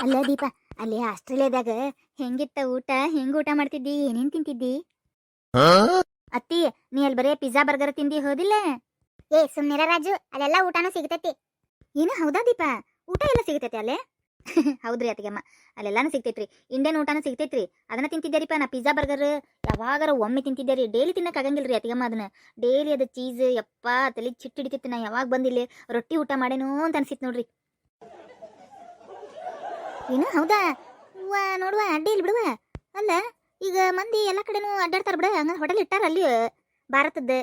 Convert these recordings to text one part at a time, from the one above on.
ಅಲ್ಲ ದೀಪ ಅಲ್ಲಿ ಆಸ್ಟ್ರೇಲಿಯಾದಾಗ ಹೆಂಗಿತ್ತ ಊಟ ಹೆಂಗ್ ಊಟ ಮಾಡ್ತಿದ್ದಿ ಏನೇನ್ ತಿಂತಿದ್ದಿ? ಅತ್ತಿ ನೀ ಅಲ್ಲಿ ಬರೇ ಪಿಜ್ಜಾ ಬರ್ಗರ್ ತಿಂದಿ ಹೋದಿಲ್ಲ? ಏ ಸುಮ್ನಿರ ರಾಜು ಅಲ್ಲೆಲ್ಲ ಊಟನೂ ಸಿಗತೈತಿ. ಏನು ಹೌದಾ ದೀಪ? ಊಟ ಎಲ್ಲ ಸಿಗತೈತಿ ಅಲ್ಲೇ? ಹೌದ್ರಿ ಅತ್ತಿಗೆಮ್ಮ ಅಲ್ಲೆಲ್ಲಾನು ಸಿಗ್ತೈತ್ರಿ. ಇಂಡಿಯನ್ ಊಟನೂ ಸಿಗ್ತೈತ್ರಿ. ಅದನ್ನ ತಿಂತಿದ್ದೀರಿಪ್ಪ ನಾ ಪಿಜ್ಜಾ ಬರ್ಗರ್ ಯಾವಾಗಾರ ಒಮ್ಮೆ ತಿಂತಿದ್ದೆ ರೀ. ಡೈಲಿ ತಿನ್ನಕ್ ಆಗಂಗಿಲ್ರಿ ಅತ್ತಿಗೆಮ್ಮ ಅದನ್ನ. ಡೈಲಿ ಅದು ಚೀಸ್ ಯಪ್ಪ ತಲೆ ಚಿಟ್ಟಿಡಿತಿತ್ತು ನಾ ಯಾವಾಗ ಬಂದಿಲ್ಲ. ರೊಟ್ಟಿ ಊಟ ಮಾಡೇನೋ ಅಂತ ಅನ್ಸಿತ್ತು ನೋಡ್ರಿ. ಏನು? ಹೌದಾ? ವಾ ನೋಡುವ, ಅಡ್ಡಿ ಇಲ್ಲಿ ಬಿಡುವ. ಅಲ್ಲ, ಈಗ ಮಂದಿ ಎಲ್ಲ ಕಡೆನೂ ಅಡ್ಡಾಡ್ತಾರ ಬಿಡ. ಹಂಗ ಹೋಟೆಲ್ ಇಟ್ಟಾರ ಅಲ್ಲಿ ಭಾರತದ್ದು.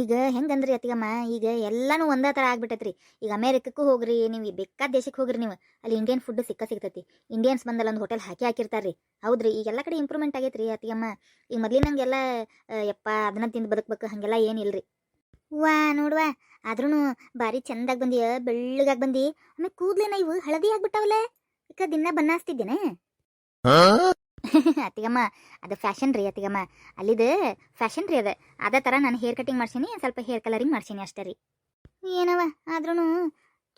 ಈಗ ಹೆಂಗಂದ್ರಿ ಅತ್ತಿಗಮ್ಮ? ಈಗ ಎಲ್ಲಾನು ಒಂದೇ ಥರ ಆಗ್ಬಿಟ್ಟೈತ್ರಿ. ಈಗ ಅಮೇರಿಕಕ್ಕೂ ಹೋಗ್ರಿ, ನೀವು ಬೇಕಾದ ದೇಶಕ್ಕೆ ಹೋಗ್ರಿ ನೀವು. ಅಲ್ಲಿ ಇಂಡಿಯನ್ ಫುಡ್ ಸಿಕ್ಕ ಸಿಗ್ತೈತಿ. ಇಂಡಿಯನ್ಸ್ ಬಂದಲ್ಲ, ಒಂದು ಹೋಟೆಲ್ ಹಾಕಿ ಹಾಕಿರ್ತಾರ್ರಿ. ಹೌದ್ರಿ, ಈಗ ಎಲ್ಲ ಕಡೆ ಇಂಪ್ರೂವ್ಮೆಂಟ್ ಆಗೈತ್ರಿ ಅತ್ತಿಗಮ್ಮ. ಈಗ ಮೊದ್ಲಿನಂಗೆಲ್ಲ ಯಪ್ಪ, ಅದನ್ನ ತಿಂದು ಬದುಕ್ಬೇಕು ಏನಿಲ್ಲ ಏನಿಲ್ರಿ ವಾ ನೋಡುವ ಆದ್ರೂ ಭಾರಿ ಚಂದಾಗಿ ಬಂದಿಯ, ಬೆಳ್ಳಗಾಗಿ ಬಂದಿ. ಆಮೇಲೆ ಕೂದ್ಲೇನ ಇವು ಹಳದಿ ಆಗ್ಬಿಟ್ಟಾವಲ್ಲ. ಈಗ ದಿನ ಬಣ್ಣ ಹಚ್ತಿದ್ದೇನೆ ಅತ್ತಿಗಮ್ಮ ಅದು ಫ್ಯಾಷನ್ ರೀ ಅತ್ತಿಗಮ್ಮ. ಅಲ್ಲಿದು ಫ್ಯಾಷನ್ ರೀ ಅದ. ಅದೇ ಥರ ನಾನು ಹೇರ್ ಕಟಿಂಗ್ ಮಾಡ್ಸೀನಿ ಸ್ವಲ್ಪ ಹೇರ್ ಕಲರಿಂಗ್ ಮಾಡ್ಸೀನಿ ಅಷ್ಟೇ ರೀ. ಏನವ? ಆದ್ರೂ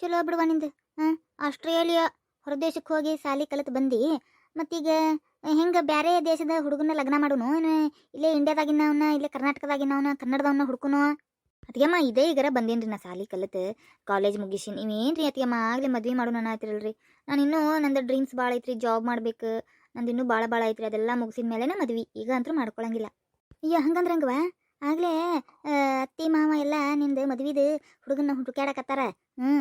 ಚಲೋ ಬಿಡುವ ನಿಂದು. ಹಾಂ? ಆಸ್ಟ್ರೇಲಿಯಾ ಹೊರದೇಶಕ್ಕೆ ಹೋಗಿ ಸಾಲಿ ಕಲಿತು ಬಂದು. ಮತ್ತೀಗ ಹೆಂಗೆ ಬೇರೆ ದೇಶದ ಹುಡುಗನ ಲಗ್ನ ಮಾಡೋನು? ಇಲ್ಲೇ ಇಂಡಿಯಾದಾಗಿನ ಇಂಡಿಯಾದಾಗಿನವನ್ನ ಇಲ್ಲೇ ಕರ್ನಾಟಕದಾಗಿನವನ್ನ ಕನ್ನಡದವನ್ನ ಹುಡ್ಕೊನು? ಅತ್ತಿಗೆಮ್ಮ ಇದೇ ಈಗರ ಬಂದೇನ್ರಿ ನಾ ಸಾಲಿ ಕಲಿತು ಕಾಲೇಜ್ ಮುಗಿಸಿ ನೀವೇನ್ರಿ ಅತ್ತಿಗೆಮ್ಮ ಆಗಲೇ ಮದ್ವೆ ಮಾಡೋಣ ಅನ್ನತ್ತಿರಲ್ರಿ ನಾನು ಇನ್ನೂ ನಂದು ಡ್ರೀಮ್ಸ್ ಭಾಳ ಐತ್ರಿ ಜಾಬ್ ಮಾಡ್ಬೇಕು, ನಂದು ಇನ್ನೂ ಭಾಳ ಭಾಳ ಐತ್ರಿ, ಅದೆಲ್ಲ ಮುಗಿಸಿದ ಮೇಲೆನೇ ಮದ್ವಿ. ಈಗ ಅಂತೂ ಮಾಡ್ಕೊಳಂಗಿಲ್ಲ. ಅಯ್ಯೋ ಹಂಗಂದ್ರೆ ಹಂಗವ ಆಗಲೇ ಅತ್ತಿ, ಮಾವ ಎಲ್ಲ ನಿಂದು ಮದ್ವಿದು ಹುಡುಗನ ಹುಡುಕ್ಯಾಡಕತ್ತಾರ. ಹ್ಞೂ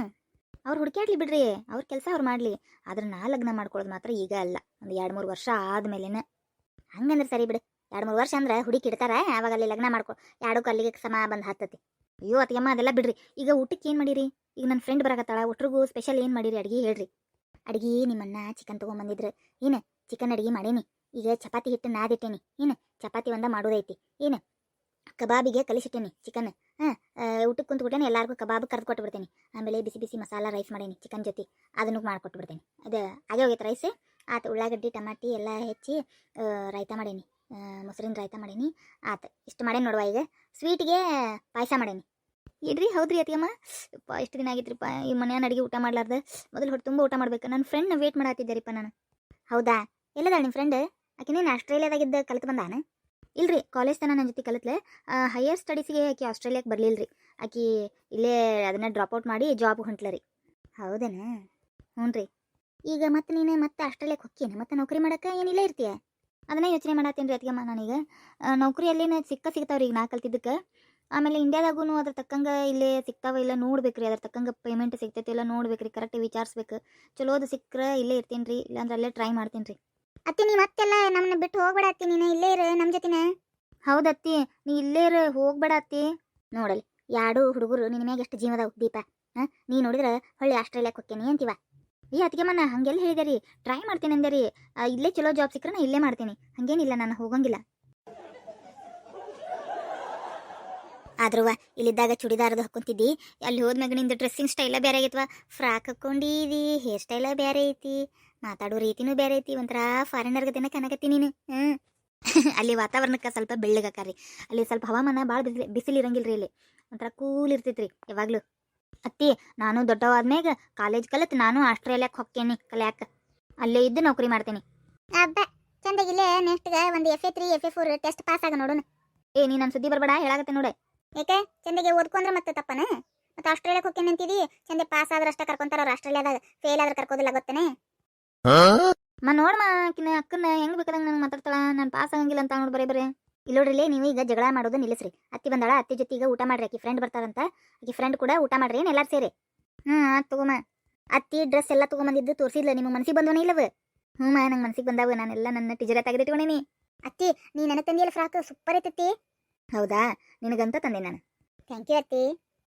ಅವ್ರು ಹುಡುಕ್ಯಾಡ್ಲಿ ಬಿಡ್ರಿ, ಅವ್ರ ಕೆಲಸ ಅವ್ರು ಮಾಡಲಿ. ಆದ್ರೆ ನಾ ಲಗ್ನ ಮಾಡ್ಕೊಳ್ಳೋದು ಮಾತ್ರ ಈಗ ಅಲ್ಲ. ಒಂದು ಎರಡು ಮೂರು ವರ್ಷ ಆದ್ಮೇಲೆನೆ. ಹಂಗಂದ್ರೆ ಸರಿ ಬಿಡು. ಎರಡು ಮೂರು ವರ್ಷ ಅಂದ್ರೆ ಹುಡುಕಿ ಇಡ್ತಾರ, ಯಾವಾಗ ಅಲ್ಲಿ ಲಗ್ನ ಮಾಡ್ಕೊ ಎರಡಕ್ಕೂ ಅಲ್ಲಿಗೆ ಸಮ ಬಂದು ಹತ್ತತಿ. ಅಯ್ಯೋ ಅತ್ತಿಗೆಮ್ಮ, ಅದೆಲ್ಲ ಬಿಡ್ರಿ. ಈಗ ಊಟಕ್ಕೆ ಏನು ಮಾಡಿರಿ? ಈಗ ನನ್ನ ಫ್ರೆಂಡ್ ಬರಕತ್ತಾಳ, ಒಟ್ರಿಗೂ ಸ್ಪೆಷಲ್ ಏನು ಮಾಡಿರಿ ಅಡುಗೆ ಹೇಳ್ರಿ. ಅಡುಗೆ ನಿಮ್ಮನ್ನ ಚಿಕನ್ ತೊಗೊಂಬಂದಿದ್ರು ಏನು ಚಿಕನ್ ಅಡುಗೆ ಮಾಡೀನಿ. ಈಗ ಚಪಾತಿ ಹಿಟ್ಟು ನಾದಿಟ್ಟೇನಿ ಏನು, ಚಪಾತಿ ಒಂದ ಮಾಡೋದೈತಿ. ಏನು, ಕಬಾಬಿಗೆ ಕಲಿಸಿಟ್ಟೇನಿ ಚಿಕನ್ ಹಾಂ ಊಟಕ್ಕೆ ಕುಂತ್ಬಿಟ್ಟೇನೆ ಎಲ್ಲರಿಗೂ ಕಬಾಬ್ ಕರೆದು ಕೊಟ್ಬಿಡ್ತೇನೆ. ಆಮೇಲೆ ಬಿಸಿ ಬಿಸಿ ಮಸಾಲ ರೈಸ್ ಮಾಡೇನಿ ಚಿಕನ್ ಜೊತೆ. ಅದನ್ನು ಮಾಡಿಕೊಟ್ಬಿಡ್ತೇನೆ. ಅದು, ಆಗೇ ಹೋಗೈತೆ ರೈಸ್ ಆತು ಉಳ್ಳಾಗಡ್ಡಿ, ಟಮಾಟಿ ಎಲ್ಲ ಹೆಚ್ಚಿ ರಾಯ್ತ ಮಾಡೀನಿ. ಮೊಸರಿನ ರಾಯ್ತ ಮಾಡೀನಿ. ಆತು, ಇಷ್ಟು ಮಾಡೇನಿ ನೋಡುವ ಈಗ? ಸ್ವೀಟ್ಗೆ ಪಾಯಸ ಮಾಡೇನಿ. ಇಡ್ರಿ, ಹೌದ್ರಿ ಅತಿಯಮ್ಮ ಯಪ್ಪ ಎಷ್ಟು ದಿನ ಆಗಿತ್ರಿಪ್ಪ. ಈ ಮನೆಯನ್ನು ಅಡಿಗೆ ಊಟ ಮಾಡ್ಲಾರ್ದೆ. ಮೊದಲು ಹೊಟ್ಟು ತುಂಬ ಊಟ ಮಾಡ್ಬೇಕು. ನನ್ನ ಫ್ರೆಂಡ್ನ ವೇಟ್ ಮಾಡತ್ತಿದ್ದಾರಿಪ್ಪ ನಾನು. ಹೌದಾ? ಎಲ್ಲದ ನಿಮ್ಮ ಫ್ರೆಂಡ್ ಆಕಿನೇನು ಆಸ್ಟ್ರೇಲಿಯಾದಾಗಿದ್ದ ಕಲಿತು ಬಂದಾನ? ಇಲ್ರಿ ಕಾಲೇಜ್ ತನ ನನ್ನ ಜೊತೆ ಕಲಿತ್ಲೆ. ಹೈಯರ್ ಸ್ಟಡೀಸಿಗೆ ಆಸ್ಟ್ರೇಲಿಯಾಗೆ ಆಸ್ಟ್ರೇಲಿಯಾಕ್ಕೆ ರೀ ಆಕೆ ಇಲ್ಲೇ ಅದನ್ನು ಡ್ರಾಪ್ ಔಟ್ ಮಾಡಿ ಜಾಬ್ ಹೊಂಟ್ಲ ರೀ ಹೌದೇನಾ? ಹ್ಞೂ ರೀ ಈಗ ಮತ್ತೆ ನೀನು ಮತ್ತೆ ಆಸ್ಟ್ರೇಲಿಯಾಕ್ಕೆ ಹೊಕ್ಕೇನೆ? ಮತ್ತೆ ನೌಕರಿ ಮಾಡಕ್ಕೆ ಏನಿಲ್ಲ ಇರ್ತೀಯ? ಅದನ್ನೇ ಯೋಚನೆ ಮಾಡತ್ತೇನೆ ರೀ ಅದಕ್ಕೆ ನಾನೀಗ. ಈಗ ನೌಕರಿ ಅಲ್ಲೇನು ಸಿಕ್ಕ ಸಿಗ್ತಾವ್ರಿ ಈಗ ನಾ ಕಲ್ತಿದ್ದಕ್ಕೆ. ಆಮೇಲೆ ಇಂಡಿಯಾದಾಗೂ ಅದ್ರ ತಕ್ಕಂಗ ಇಲ್ಲೇ ಸಿಗ್ತಾವ ಇಲ್ಲ ನೋಡ್ಬೇಕ್ರಿ ಅದ್ರ ತಕ್ಕಂಗ ಪೇಮೆಂಟ್ ಸಿಗ್ತೈತಿ ಇಲ್ಲ ನೋಡ್ಬೇಕ್ರಿ ಕರೆಕ್ಟ್ ವಿಚಾರಿಸ್ಬೇಕು. ಚಲೋದು ಸಿಕ್ಕರೆ ಇಲ್ಲೇ ಇರ್ತೀನಿ ರೀ ಇಲ್ಲಾಂದ್ರೆ ಅಲ್ಲೇ ಟ್ರೈ ಮಾಡ್ತೀನಿ ರೀ. ಅತ್ತಿ ನೀ ಮತ್ತೆಲ್ಲ ನಮ್ಮನ್ನ ಬಿಟ್ಟು ಹೋಗ್ಬೇಡ ಅತ್ತಿ ನೀನು ಇಲ್ಲೇ ಇರು ನಮ್ಮ ಜೊತೆನೇ. ಹೌದತ್ತಿ ನೀ ಇಲ್ಲೇ ಇರು ಹೋಗ್ಬೇಡ ಅತ್ತಿ. ನೋಡಲಿ ಯಾಡು ಹುಡುಗರು ನಿನ್ನ ಮ್ಯಾಗ ಎಷ್ಟು ಜೀವದಾವ್ ದೀಪ ಹಾಂ? ನೀ ನೋಡಿದ್ರೆ ಹೊಳ್ಳಿ ಆಸ್ಟ್ರೇಲಿಯಾಕ್ಕೆ ಹೋಗ್ತೇನೆ ಅಂತೀವ? ಈ ಅದಕ್ಕೆ ಮನ ಹಂಗೆಲ್ಲ ಹೇಳಿದೆ ರೀ. ಟ್ರೈ ಮಾಡ್ತೀನಿ ಅಂದೆ ರೀ. ಇಲ್ಲೇ ಚಲೋ ಜಾಬ್ ಸಿಕ್ಕರೆ ನಾ ಇಲ್ಲೇ ಮಾಡ್ತೀನಿ. ಹಂಗೇನಿಲ್ಲ, ನಾನು ಹೋಗಂಗಿಲ್ಲ. ಆದ್ರೂ ಇಲ್ಲಿದ್ದಾಗ ಚುಡಿದಾರದು ಹಾಕೊಂತಿದ್ದಿ. ಅಲ್ಲಿ ಹೋದ್ಮ್ಯಾಗ ನಿಂದು ಡ್ರೆಸ್ಸಿಂಗ್ ಸ್ಟೈಲ ಬೇರೆ ಆಗೈತವ. ಫ್ರಾಕ್ ಹಾಕೊಂಡಿದಿ ಹೇರ್ ಸ್ಟೈಲ ಬೇರೆ ಐತಿ. ಮಾತಾಡೋ ರೀತಿನೂ ಬೇರೆ ಐತಿ. ಒಂಥರ ಫಾರಿನರ್ ದಿನ ಕನಕತ್ತಿ ನೀನು. ಹ್ಮ್. ಅಲ್ಲಿ ವಾತಾವರಣಕ್ಕೆ ಸ್ವಲ್ಪ ಬೆಳ್ಳಗಾಕಾರಿ. ಅಲ್ಲಿ ಸ್ವಲ್ಪ ಹವಾಮಾನ ಭಾಳ ಬಿಸಿಲು ಬಿಸಿಲಿರಂಗಿಲ್ಲ ರೀ ಇಲ್ಲಿ. ಒಂಥರ ಕೂಲ್ ಇರ್ತೈತ್ರಿ, ಯಾವಾಗ್ಲೂ. ಅತ್ತಿ ನಾನು ದೊಡ್ಡವಾದ್ಮ್ಯಾಗ ಕಾಲೇಜ್ ಕಲಿತು ನಾನು ಆಸ್ಟ್ರೇಲಿಯಾಕ್ಕೆ ಹೊಕ್ಕೇನಿ ಕಲ್ಯಾಕ. ಅಲ್ಲೇ ಇದ್ದು ನೌಕರಿ ಮಾಡ್ತೇನೆ. ಅಬ್ಬ ಚಂದಾಗಿಲ್ಲೇ ನೆಕ್ಸ್ಟ್ ಒಂದು F A three F A four test pass ಆಗ ನೋಡೋಣ. ಏ ನೀ ನನ್ನ ಸುದ್ದಿ ಬರಬೇಡ ಹೇಳಾಗತ್ತೆ ನೋಡೆ. ಏಕೆ? ಚಂದಗೆ ಓದ್ಕೊಂಡ್ರೆ ಮತ್ತೆ ತಪ್ಪನ? ಮತ್ತೆ ಆಸ್ಟ್ರೇಲಿಯಾಕ್ಕೆ ಹೋಗ್ತೇನೆ ಅಂತಿದಿ? ಚಂದ ಪಾಸ್ ಆದ್ರೆ ಅಷ್ಟೇ ಕರ್ಕೊಂತಾರ ಅವ್ರು ಆಸ್ಟ್ರೇಲಿಯಾದಾಗ ಫೇಲ್ ಆದ್ರೆ ಕರ್ಕೋದಿಲ್ಲ ಗೊತ್ತೇನೆ? ಮ ನೋಡಮ್ಮ ಅಕ್ಕನ ಹೆಂಗ್ ಬೇಕಾದಂಗ ನಂಗೆ ಮಾತಾಡ್ತಾಳ? ನಾನು ಪಾಸ್ ಆಗಂಗಿಲ್ಲ ಅಂತ ನೋಡಿ ಬರೀ ಬರೀ. ಇಲ್ಲಿ ನೋಡ್ರಿ ನೀವು ಈಗ ಜಗಳ ಮಾಡೋದು ನಿಲ್ಲಿಸ್ರಿ. ಅತ್ತಿ ಬಂದಾಳ, ಅತ್ತಿ ಜೊತೆ ಈಗ ಊಟ ಮಾಡ್ರಿ. ಆಕಿ ಫ್ರೆಂಡ್ ಬರ್ತಾರಂತ ಆಕಿ ಫ್ರೆಂಡ್ ಕೂಡ ಊಟ ಮಾಡ್ರಿ, ಏನು ಎಲ್ಲಾರು ಸೇರಿ? ಹ್ಞೂ ತಗೋಮ. ಅತ್ತಿ ಡ್ರೆಸ್ ಎಲ್ಲ ತೊಗೊಂಬಂದಿದ್ದು ತೋರಿಸಿದ್ಲ, ನಿಮ್ಮ ಮನ್ಸಿಗೆ ಬಂದವನೇ ಇಲ್ಲವ? ಹ್ಞೂ ಮಾ, ನಂಗೆ ಮನ್ಸಿಗೆ ಬಂದಾವ. ನಾನೆಲ್ಲ ನನ್ನ ಟಿಜರ ತೆಗೆದಿಟ್ಕೊಂಡೇನಿ. ಅತ್ತಿ, ನೀ ನನಗೆ ತಂದಿಯಲ್ಲ ಫ್ರಾಕ್? ಸೂಪರ್ ಐತತಿ ಹೌದಾ? ನಿನಗಂತ ತಂದೆ ನಾನು. ಥ್ಯಾಂಕ್ ಯು ಅತ್ತಿ.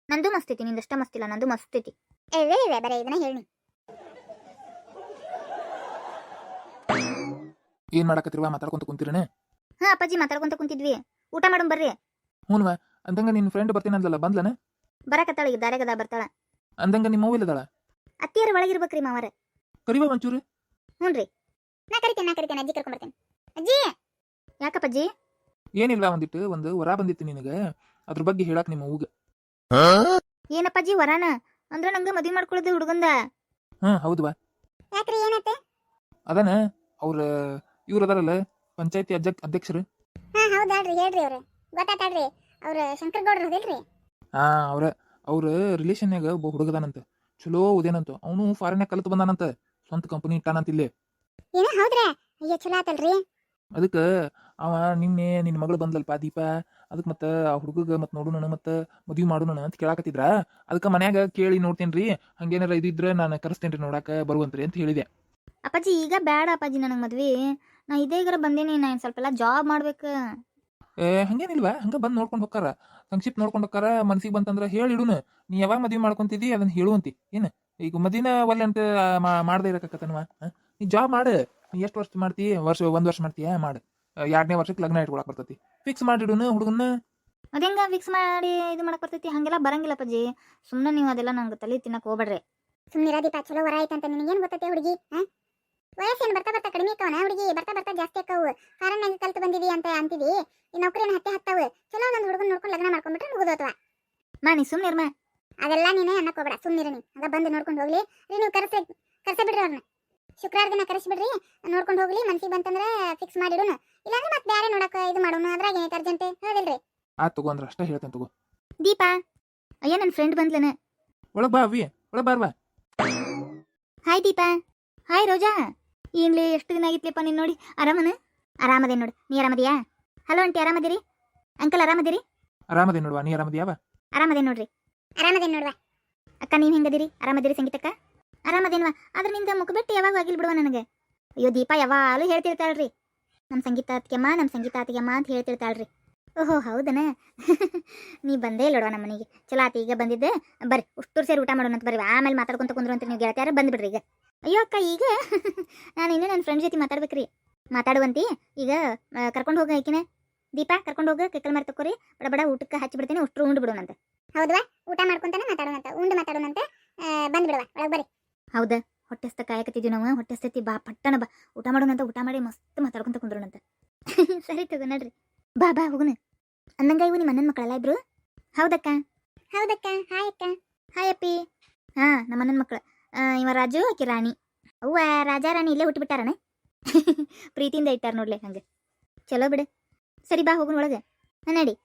ನಂದು ಮಸ್ತ್ ಐತಿ, ನಿಂದಷ್ಟ ಮಸ್ತಿಲ್ಲ ನಂದು ಮಸ್ತ್ ಐತಿ. ಏ ಬರೇ, ಇದನ್ನ ಹೇಳಿ ಏನ್ ಮಾಡಕತ್ತಿರುವ? ಮಾತಾಡ್ಕೊಂತ ಕುಂತಿರನೆ? ಹಾ ಅಪ್ಪಾಜಿ ಮಾತಾಡ್ಕೊಂತ ಕುಂತಿದ್ವಿ. ಊಟ ಮಾಡೋಣ ಬರ್ರಿ. ಹ್ಞೂನ್ವ ಅಂದಂಗ ನಿನ್ನ ಫ್ರೆಂಡ್ ಬರ್ತೀನಂದ್ಲಲ್ಲ ಬಂದ್ಲನ? ಬರಕತ್ತಾಳ ಈಗ ದಾರೆಗದ ಬರ್ತಾಳ. ಅಂದಂಗ ನಿಮ್ಮ ಅವ್ವ ಇಲ್ಲದಾಳ? ಅತ್ತಿಯರ ಒಳಗಿರ್ಬೇಕ್ರಿ ಮಾವರ. ಕರಿವ ಒಂಚೂರು? ಹ್ಞೂನ್ರಿ ನಾ ಕರಿತೇನೆ ನಾ ಕರಿತೇನೆ ಅಜ್ಜಿ ಕರ್ಕೊಂಡ್ ಬರ್ತೇನೆ. ಅಜ್ಜಿ! ಯಾಕಪ್ಪಾಜಿ? ಏನಿಲ್ಲ ಒಂದಿಟ್ಟು ಒಂದು ವರ ಬಂದಿತ್ತು ನಿನಗ. ಅದ್ರ ಬಗ್ಗೆ ಹೇಳಕ್ ನಿಮ್ಮ ಅವ್ಗ ಏನಪ್ಪಾಜಿ ವರಾನ? ಅಂದ್ರ ನಂಗ ಮದ್ವಿ ಮಾಡ್ಕೊಳ್ಳೋದು ಹುಡುಗಂದ. ಹ್ಮ್ ಹೌದ್ವಾ ಯಾಕ್ರಿ ಏನತ್ತೆ ಅದನ ಅವ್ರ ಇವ್ರು ಅದಾರಲ್ಲ. ಪಂಚಾಯತಿ ಅಧ್ಯಕ್ಷ ಅಧ್ಯಕ್ಷರು? ಹಾ ಹೌದಾಳ್ರಿ. ಹೇಳ್ರಿ ಅವ್ರ. ಗೊತ್ತಾತಾಳ್ರಿ ಅವ್ರ ಶಂಕರ್ ಗೌಡ್ರ ಹೌದಿಲ್ರಿ ಹಾ ಅವ್ರ ಅವ್ರ ರಿಲೇಷನ್ಯಾಗ ಒಬ್ಬ ಹುಡುಗದಾನಂತ ಚಲೋ ಓದೇನಂತ ಅವನು ಫಾರಿನ್ಯಾಗ ಕಲಿತು ಬಂದಾನಂತ. ಸ್ವಂತ ಕಂಪನಿ ಇಟ್ಟಾನಂತ ಇಲ್ಲಿ. ಏನ ಹೌದ್ರಾ? ಅಯ್ಯ ಚಲೋ ಆತಲ್ರಿ. ಅದಕ್ಕೆ ಅವ ನಿನ್ನೆ ನಿನ್ನ ಮಗಳು ಬಂದಲ್ಪ ದೀಪ. ಅದಕ್ಕೆ ಮತ್ತೆ ಆ ಹುಡುಗಗ ಮತ್ತೆ ನೋಡೋಣ ಮತ್ತೆ ಮದ್ವಿ ಮಾಡೋಣ ಅಂತ ಕೇಳಾಕತ್ತಿದ್ರ? ಅದಕ್ಕೆ ಮನ್ಯಾಗ ಕೇಳಿ ನೋಡ್ತೇನ್ರಿ. ಹಂಗೇನಾರ ಇದಿದ್ರೆ ನಾನು ಕರೆಸ್ತೇನ್ರಿ ನೋಡಾಕ ಬರುವಂತ್ರಿ ಅಂತ ಹೇಳಿದೆ. ಅಪ್ಪಾಜಿ ಈಗ ಬೇಡ ಅಪ್ಪಾಜಿ ನನಗೆ ಮದ್ವೆ. ನಾ ಇದೇ ಈಗ ಬಂದೇನಿ ನಾ ಸ್ವಲ್ಪ ಎಲ್ಲ ಜಾಬ್ ಮಾಡ್ಬೇಕು. ಏ ಹಂಗೇನಿಲ್ವಾ? ಹಂಗ ಬಂದ್ ನೋಡ್ಕೊಂಡು ಹೋಗ್ತಾರ ಸಂಕ್ಷಿಪ್ತ ನೋಡ್ಕೊಂಡು ಹೋಗ್ತಾರ ಮನ್ಸಿಗೆ ಬಂತಂದ್ರ ಹೇಳಿಡುನು ನೀ ಯಾವಾಗ ಮದ್ವಿ ಮಾಡ್ಕೊಂತಿದ್ದಿ ಅದನ್ನ ಹೇಳುವಂತಿ ಏನು? ಈಗ ಮದಿನ ಒಲ್ಲೆ ಅಂತ ಮಾಡದೇ ಇರಕತ್ತನವ ನೀ ಜಾಬ್ ಮಾಡು. ನೀ ಎಷ್ಟು ವರ್ಷ ಮಾಡ್ತಿ? ವರ್ಷ ಒಂದ್ ವರ್ಷ ಮಾಡ್ತೀಯ? ಮಾಡು. ಎರಡನೇ ವರ್ಷಕ್ಕೆ ಲಗ್ನ ಇಟ್ಕೊಳಕ್ ಬರ್ತೈತಿ. ಫಿಕ್ಸ್ ಮಾಡಿಡುನು ಹುಡುಗನ್ನ? ಅದೇಂಗ ಫಿಕ್ಸ್ ಮಾಡಿ ಇದು ಮಾಡಕ್ ಬರ್ತೈತಿ? ಹಂಗೆಲ್ಲ ಬರಂಗಿಲ್ಲ ಪಜಿ ಸುಮ್ಮನೆ ನೀವು ಅದೆಲ್ಲ ನಂಗೆ ತಲೆ ತಿನ್ನಕ್ ಹೋಗ್ಬೇಡ್ರಿ. ಸುಮ್ಮನೆ ದೀಪ ಚಲೋ ವರ ಐತಂತ ನಿನಗೇನ್ ಗೊತ್ತೈತೆ ಹುಡುಗಿ? ಹಾ? ವಯಸ್ಸೇನು ಬರ್ತಾ ಬರ್ತಾ ಕಡಿಮೆ ಆಕವನ ಹುಡುಗಿ ಬರ್ತಾ ಬರ್ತಾ ಜಾಸ್ತಿ ಆಕವು ಕಾರಣ ಕಲ್ತು ಬಂದಿದಿ ಅಂತ ಅಂತೀವಿ. ಈ ನೌಕರಿನ ಹತ್ತೆ ಹತ್ತಾವು. ಚಲೋ ಒಂದೊಂದು ಹುಡುಗನ ನೋಡ್ಕೊಂಡು ಲಗ್ನ ಮಾಡ್ಕೊಂಡ್ಬಿಟ್ರೆ ಮುಗಿದೋತ್ವ ಮಾ ನೀ ಸುಮ್ಮನೆ ಇರ್ಮ. ಅದೆಲ್ಲ ನೀನೇ ಅನ್ನಕ್ ಹೋಗ್ಬೇಡ. ಸುಮ್ನಿರ ನೀ. ಅದ ಬಂದು ನೋಡ್ಕೊಂಡು ಹೋಗ್ಲಿ. ರೀ ನೀವು ಕರೆಸ ಕರ್ಸ ಬಿಡ್ರಿ ಅವ್ರನ್ನ ಶುಕ್ರವಾರ ದಿನ ಕರೆಸ್ಬಿಡ್ರಿ ನೋಡ್ಕೊಂಡು ಹೋಗ್ಲಿ. ಮನ್ಸಿಗೆ ಬಂತಂದ್ರೆ ಫಿಕ್ಸ್ ಮಾಡಿಡೋಣ ಇಲ್ಲಾಂದ್ರೆ ಮತ್ತೆ ಬೇರೆ ನೋಡಕ್ಕೆ ಇದು ಮಾಡೋಣ ಅದ್ರಾಗ ಏನೈತೆ ಅರ್ಜೆಂಟ್ ಹೌದಿಲ್ರಿ? ಆ ತಗೋ ಅಂದ್ರೆ ಅಷ್ಟೇ ಹೇಳ್ತೇನೆ ತಗೋ. ದೀಪಾ ಅಯ್ಯ ನನ್ನ ಫ್ರೆಂಡ್ ಬಂದ್ಲೇನೆ. ಒಳಗೆ ಬಾ ಅವಿ. ಒಳಗೆ ಬಾರ್ವಾ ಹಾಯ್ ದೀಪಾ. ಹಾಯ್ ರೋಜಾ. ಏನ್ಲಿ ಎಷ್ಟು ದಿನ ಆಗಿತ್ಲಿಪ್ಪ ನೀನು ನೋಡಿ? ಆರಾಮನ? ಆರಾಮದೇ ನೋಡು ನೀ ಆರಾಮದಿಯಾ? ಹಲೋ ಅಂಟಿ ಆರಾಮದಿರಿ? ಅಂಕಲ್ ಆರಾಮದಿರಿ? ಆರಾಮದೇ ನೋಡುವ ನೀ ಆರಾಮದಿಯಾವ? ಆರಾಮದೇ ನೋಡ್ರಿ? ಆರಾಮದೇ ನೋಡುವ. ಅಕ್ಕ ನೀವು ಹೆಂಗದಿರಿ? ಆರಾಮದಿರಿ ಸಂಗೀತಕ್ಕ? ಆರಾಮದೇನ್ವಾ? ಆದ್ರೆ ನಿಂದ ಮುಖಬೆಟ್ಟು ಯಾವಾಗ ಆಗಿಲ್ ಬಿಡುವ ನನಗೆ? ಅಯ್ಯೋ ದೀಪ ಯಾವಾಗಲೂ ಹೇಳ್ತಿರ್ತಾಳ್ರಿ. ನಮ್ಮ ಸಂಗೀತ ಅತ್ತಿಗೆಮ್ಮ ನಮ್ಮ ಸಂಗೀತ ಅತ್ತಿಗೆಮ್ಮ ಅಂತ ಹೇಳ್ತಿರ್ತಾಳ್ರಿ. ಓಹೋ ಹೌದನ? ನೀ ಬಂದೇ ಇಲ್ಲೋಡುವ ನಮ್ಮ ಮನೆಗೆ. ಚಲೋ ಆತ ಈಗ ಬಂದಿದ್ದೆ. ಬರ್ರಿ ಉಷ್ಟೂರು ಸೇರಿ ಊಟ ಮಾಡೋಣ ಅಂತ ಬರ್ರಿ. ಆಮೇಲೆ ಮಾತಾಡ್ಕೊಂತ ಕುಂದ್ರು ಅಂತ ನೀವು ಗೆಳತಿಯಾರ ಬಂದ್ಬಿಡ್ರಿ ಈಗ. ಅಯ್ಯೋ ಅಕ್ಕ ಈಗ? ನಾನು ಇನ್ನೂ ನನ್ನ ಫ್ರೆಂಡ್ ಜೊತೆ ಮಾತಾಡ್ಬೇಕ್ರಿ. ಮಾತಾಡುವಂತಿ ಈಗ ಕರ್ಕೊಂಡು ಹೋಗ ಆಕಿನ. ದೀಪ ಕರ್ಕೊಂಡು ಹೋಗ ಕೈಕಲ್ ಮಾರಿ ತಕೋರಿ ಬಡ ಬಡ ಊಟಕ್ಕೆ ಹಚ್ಚಿ ಬಿಡ್ತೀನಿ ಉಷ್ಟ್ರು ಉಂಡು ಬಿಡೋಣಂತ ಹೌದಾ ಊಟ ಮಾಡ್ಕೊಂತಾನೆ ಮಾತಾಡೋಣಂತ ಉಂಡು ಮಾತಾಡೋಣಂತ ಬಂದ್ ಒಳಗೆ ಒಳಗ್ ಬರ್ರಿ. ಹೌದಾ ಹೊಟ್ಟೆ ಹಸ್ತ ಕಾಯಕತ್ತಿದ್ವಿ ನಾವು ಹೊಟ್ಟೆ ಹಸ್ತೈತಿ ಬಾ ಪಟ್ಟಣ ಬಾ. ಊಟ ಮಾಡೋಣಂತ ಊಟ ಮಾಡಿ ಮಸ್ತ್ ಮಾತಾಡ್ಕೊಂತ ಕುಂದ್ರೋಣಂತ ಸರಿ ತಗೋ ನಡ್ರಿ. ಬಾ ಬಾ ಹೋಗುನ. ಅಂದಂಗ ಇವು ನಿಮ್ಮ ಅಣ್ಣನ ಮಕ್ಕಳಲ್ಲ ಇಬ್ರು? ಹೌದಕ್ಕ. ಹೌದಕ್ಕ. ಹಾಯ್ ಅಕ್ಕ. ಹಾಯ್ ಅಪ್ಪಿ. ಹಾ, ನಮ್ಮ ಅಣ್ಣನ ಮಕ್ಕಳು ಇವ ರಾಜು, ಆಕಿ ರಾಣಿ. ಅವ್ವ ರಾಜಾ ರಾಣಿ ಇಲ್ಲೇ ಹುಟ್ಟಿಬಿಟ್ಟಾರನ ಪ್ರೀತಿಯಿಂದ ಇಟ್ಟಾರ ನೋಡ್ಲೆ ಹಂಗೆ. ಚಲೋ ಬಿಡು. ಸರಿ ಬಾ ಹೋಗೋಣ ಒಳಗೆ. ನಡಿ.